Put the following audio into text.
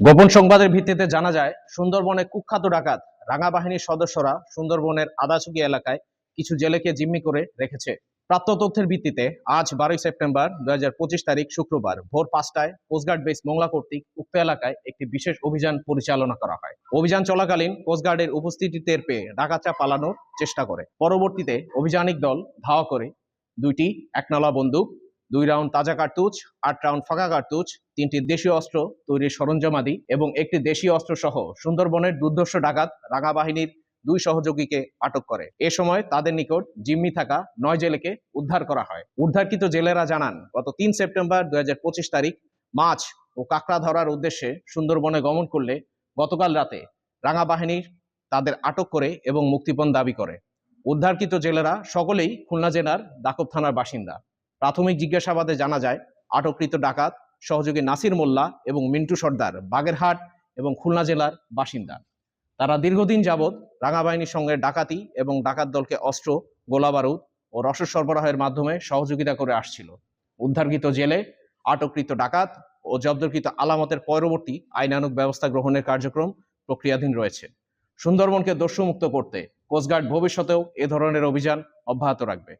গোপন সংবাদের ভিত্তিতে জানা যায়, সুন্দরবনে কুখ্যাত ডাকাত রাঙা বাহিনীর সদস্যরা সুন্দরবনের আদাচুকি এলাকায় কিছু জেলেকে জিম্মি করে রেখেছে। প্রাপ্ত তথ্যের ভিত্তিতে আজ বারোই সেপ্টেম্বর দুই তারিখ শুক্রবার ভোর পাঁচটায় কোস্টগার্ড বেস মোংলা কর্তৃক উক্ত এলাকায় একটি বিশেষ অভিযান পরিচালনা করা হয়। অভিযান চলাকালীন কোস্টগার্ডের উপস্থিতি টের পেয়ে ডাকাতরা পালানোর চেষ্টা করে। পরবর্তীতে অভিযানিক দল ধাওয়া করে দুইটি একনলা বন্দুক দুই রাউন্ড তাজা কার্তুজ, আট রাউন্ড ফাঁকা কার্তুজ, তিনটি দেশীয় অস্ত্র তৈরির সরঞ্জামাদি এবং একটি দেশীয় অস্ত্র সহ সুন্দরবনের দুর্ধর্ষ ডাকাত রাঙা বাহিনীর দুই সহযোগীকে আটক করে। এ সময় তাদের নিকট জিম্মি থাকা নয় জেলেকে উদ্ধার করা হয়। উদ্ধারকৃত জেলেরা জানান, গত তিন সেপ্টেম্বর দুই হাজার পঁচিশ তারিখ মাছ ও কাঁকড়া ধরার উদ্দেশ্যে সুন্দরবনে গমন করলে গতকাল রাতে রাঙা বাহিনীর তাদের আটক করে এবং মুক্তিপণ দাবি করে। উদ্ধারকৃত জেলেরা সকলেই খুলনা জেলার দাকব থানার বাসিন্দা। প্রাথমিক জিজ্ঞাসাবাদে জানা যায়, আটককৃত ডাকাত সহযোগী নাসির মোল্লা এবং মিন্টু সর্দার, বাগেরহাট এবং খুলনা জেলার বাসিন্দা। তারা দীর্ঘদিন যাবৎ রাঙাবাহিনীর সঙ্গে ডাকাতি এবং ডাকাত দলকে অস্ত্র, গোলাবারুদ ও রসদ সরবরাহের মাধ্যমে সহযোগিতা করে আসছিল। উদ্ধারকৃত জেলে আটককৃত ডাকাত ও জব্দকৃত আলামতের পরবর্তী আইনানুগ ব্যবস্থা গ্রহণের কার্যক্রম প্রক্রিয়াধীন রয়েছে। সুন্দরবনকে দস্যুমুক্ত করতে কোস্টগার্ড ভবিষ্যতেও এ ধরনের অভিযান অব্যাহত রাখবে।